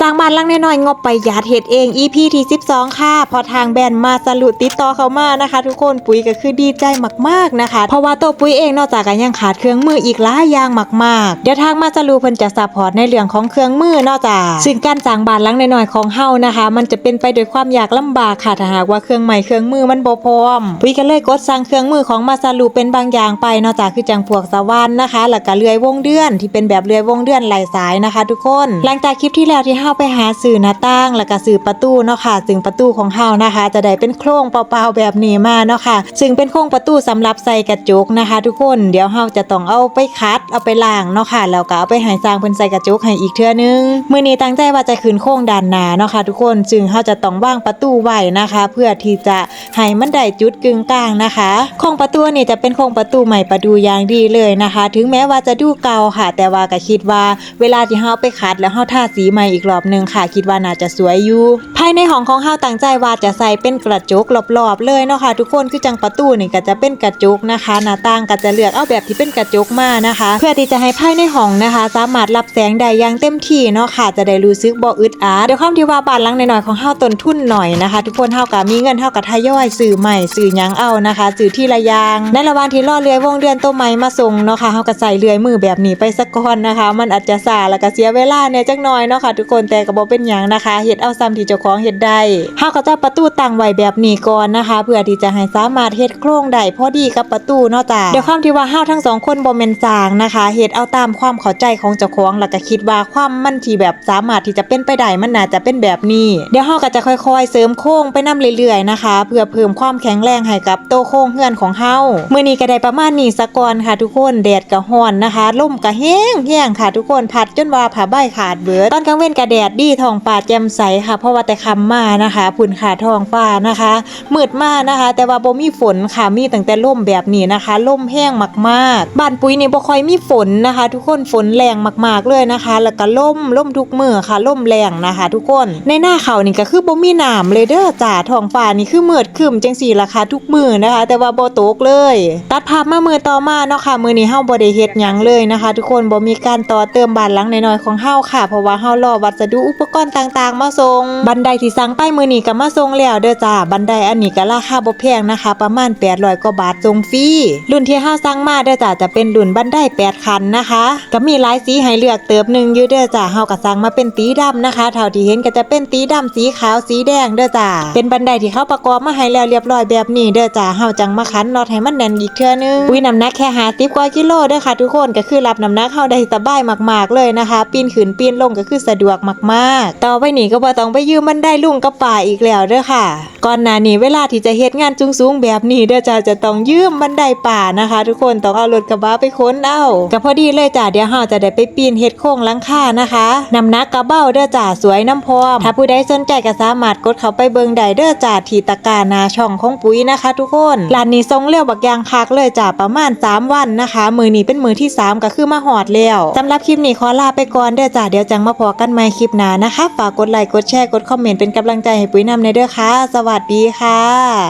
สร้างบ้านหลังน้อยๆงบประหยัดเฮ็ดเอง EP ที่ 12 ค่ะ พอทางแบรนด์มาสรุปติดต่อเขามานะคะ ทุกคนปุ๋ยก็คือดีใจมากๆนะคะ เพราะว่าตัวปุ๋ยเองนอกจากกันยังขาดเครื่องมืออีกหลายอย่างมากๆ เดี๋ยวทางมาสรุปเพิ่นจะซัพพอร์ตในเรื่องของเครื่องมือนอกจากซึ่งการสร้างบ้านหลังน้อยๆของเฮานะคะ มันจะเป็นไปด้วยความยากลำบากค่ะถ้าหากว่าเครื่องใหม่เครื่องมือมันบ่พร้อมปุ๋ยก็เลยกดสั่งเครื่องมือของมาสรุปเป็นบางอย่างไปนอกจากคือจังพวกสว่านนะคะแล้วก็เลื่อยวงเดือนที่เป็นแบบเลื่อยวงเดือนหลสายนะคะ ทุกคน หลังจากคลิปที่แล้วที่เฮาไปหาสื่อหน้าต่างแล้วก็สื่อประตูเนาะค่ะซึ่งประตูของเฮานะคะ จะได้เป็นโครงเปล่าๆแบบนี้มาเนาะค่ะซึ่งเป็นโครงประตูสำหรับใส่กระจกนะคะ ทุกคนเดี๋ยวเฮาจะต้องเอาไปคัดเอาไปล้างเนาะค่ะแล้วก็เอาไปให้สร้างเพิ่นใส่กระจกให้อีกเทื่อนึงมื้อนี้ตั้งใจว่าจะขึ้นโครงด้านหน้าเนาะค่ะทุกคนซึ่งเฮาจะต้องว่างประตูไว้นะคะ เพื่อที่จะให้มันได้จุดกึ่งกลางนะคะโครงประตูนี่จะเป็นโครงประตูใหม่ประดูอย่างดีเลยนะคะ ถึงแม้ว่าจะดูเก่าค่ะ แต่ว่าก็คิดว่าเวลาที่เฮาไปคัดแล้วเฮาทาสีใหม่อีกรอบหนึ่งค่ะ คิดว่าน่าจะสวยอยู่ ภายในห้องของเฮาตั้งใจว่าจะใส่เป็นกระจกรอบๆเลยเนาะค่ะทุกคนคือจังประตูนี่ก็จะเป็นกระจกนะคะ หน้าต่างก็จะเลือกเอาแบบที่เป็นกระจกมานะคะ เพื่อที่จะให้ภายในห้องนะคะ สามารถรับแสงได้อย่างเต็มที่เนาะค่ะจะได้รู้สึกบ่อึดอัดเดี๋ยวความที่ว่าบ้านหลังน้อยๆของเฮาต้นทุนหน่อยนะคะ ทุกคนเฮาก็มีเงินเฮาก็ทยอยซื้อใหม่ซื้อยังเอานะคะซื้อที่ละย่างในระหว่างที่รอเรืยวงเดือนตัวใหม่มาส่งเนาะค่ะเฮาก็ใส่เรือยมือแบบนี้ไปสักก่อนนะคะ มันอาจจะซาแล้วก็เสียเวลาเนี่ยจักหน่อยเนาะค่ะทุกคนแต่ก็บ่เป็นหยังนะคะเฮ็ดเอาซ้ำที่เจ้าของเฮ็ดได้เฮาก็จะประตูตั้งไว้แบบนี้ก่อนนะคะ เพื่อที่จะให้สามารถเฮ็ดโครงได้พอดีกับประตูเนาะจ้ะเดี๋ยวความที่ว่าเฮาทั้งสองคนบ่แม่นสร้างนะคะเฮ็ดเอาตามความเข้าใจของเจ้าของแล้วก็คิดว่าความมันที่แบบสามารถที่จะเป็นไปได้มันน่าจะเป็นแบบนี้เดี๋ยวเฮาก็จะค่อยๆ เสริมโครงไปนํเรื่อยๆนะคะ เพื่อเพิ่มความแข็งแรงให้กับโตโครงเฮือนของเฮาเมื้อนี้ก็ได้ประมาณนี้ซะก่อนค่ะทุกคนแดดก็ร้อนนะคะลมก็แห้งแห้งค่ะทุกคนพัดจนว่าผ้าใบขาดเบิดตอนกลางเวนก็แดดดีทองฟ้าแจ่มใสค่ะ เพราะว่าแต่ค่ำมานะคะพุ่นขาทองฟ้านะคะมืดมากนะคะ แต่ว่าบ่มีฝนค่ะมีตั้งแต่ล่มแบบนี้นะคะล่มแห้งมากๆ บ้านปุ๋ยนี่บ่ค่อยมีฝนนะคะ ทุกคนฝนแรงมากๆเลยนะคะ แล้วก็ล่มล่มทุกมือค่ะล่มแรงนะคะ ทุกคนในหน้าเขานี่ก็คือบ่มีน้ำเลยเด้อจ้าทองฟ้านี่คือมืดครึ้มจังสี่ราคาทุกมือนะคะ แต่ว่าบ่ตกเลย ตัดภาพมามือต่อมาเนาะค่ะมือนี้เฮาบ่ได้เฮ็ดหยังเลยนะคะ ทุกคนบ่มีการต่อเติมบ้านหลังน้อยๆของเฮาค่ะ เพราะว่าเฮารอวัสดุอุปกรณ์ต่างๆ มาส่งบันไดที่สั่งไปมือนี้ก็มาส่งแล้วเด้อจ้าบันไดอันนี้ก็ราคาบ่แพงนะคะ ประมาณ800กว่าบาทส่งฟรีรุ่นที่เฮาสั่งมาเด้อจ้าจะเป็นรุ่นบันได8คันนะคะก็มีหลายสีให้เลือกเติบหนึ่งอยู่เด้อจ้าเฮาก็สั่งมาเป็นสีดำนะคะเท่าที่เห็นก็จะเป็นสีดำสีขาวสีแดงเด้อจ้าเป็นบันไดที่เขาประกอบมาให้แล้วเรียบร้อยแบบนี้เด้อจ้าเฮาจังมาคันน็อตให้มันแน่นอีกเทื่อนึงอุ้ยน้ำหนักแค่50กว่ากิโลเด้อค่ะทุกคนก็คือรับน้ำหนักเฮาได้สบายมากๆเลยนะคะ ปีนขึ้นปีนลงก็คือสะดวกมากๆ ต่อไปนี้ก็บ่ต้องไปยืมบันไดลุงกับป่าอีกแล้วเด้อค่ะ ก่อนหน้านี้เวลาที่จะเฮ็ดงานจุงสูงแบบนี้เด้อจ้าจะต้องยืมบันไดป่านะคะ ทุกคนต้องเอารถกระบะไปค้นเอาก็พอดีเลยจ้าเดี๋ยวเฮาจะได้ไปปีนเฮ็ดโค้งลังคานะคะนำนักกระเบ้าเด้อจ้าสวยน้ำพร้อม ถ้าผู้ใดสนใจก็สามารถกดเข้าไปเบิ่งได้เด้อจ้าที่ตะกานาช่องของปุ๋ยนะคะ ทุกคนร้านนี้ทรงเร็วบักยางคักเลยจ้าประมาณ 3 วันนะคะ มือนี้เป็นมือที่ 3 ก็คือมาหอดแล้วสำหรับคลิปนี้ขอลาไปก่อนเด้อจ้าเดี๋ยวจังมาพอกันใหม่คลิปหน้านะคะ ฝากกดไลค์กดแชร์กดคอมเมนต์เป็นกำลังใจให้ปุ๋ยนำในเด้อค่ะ สวัสดีค่ะ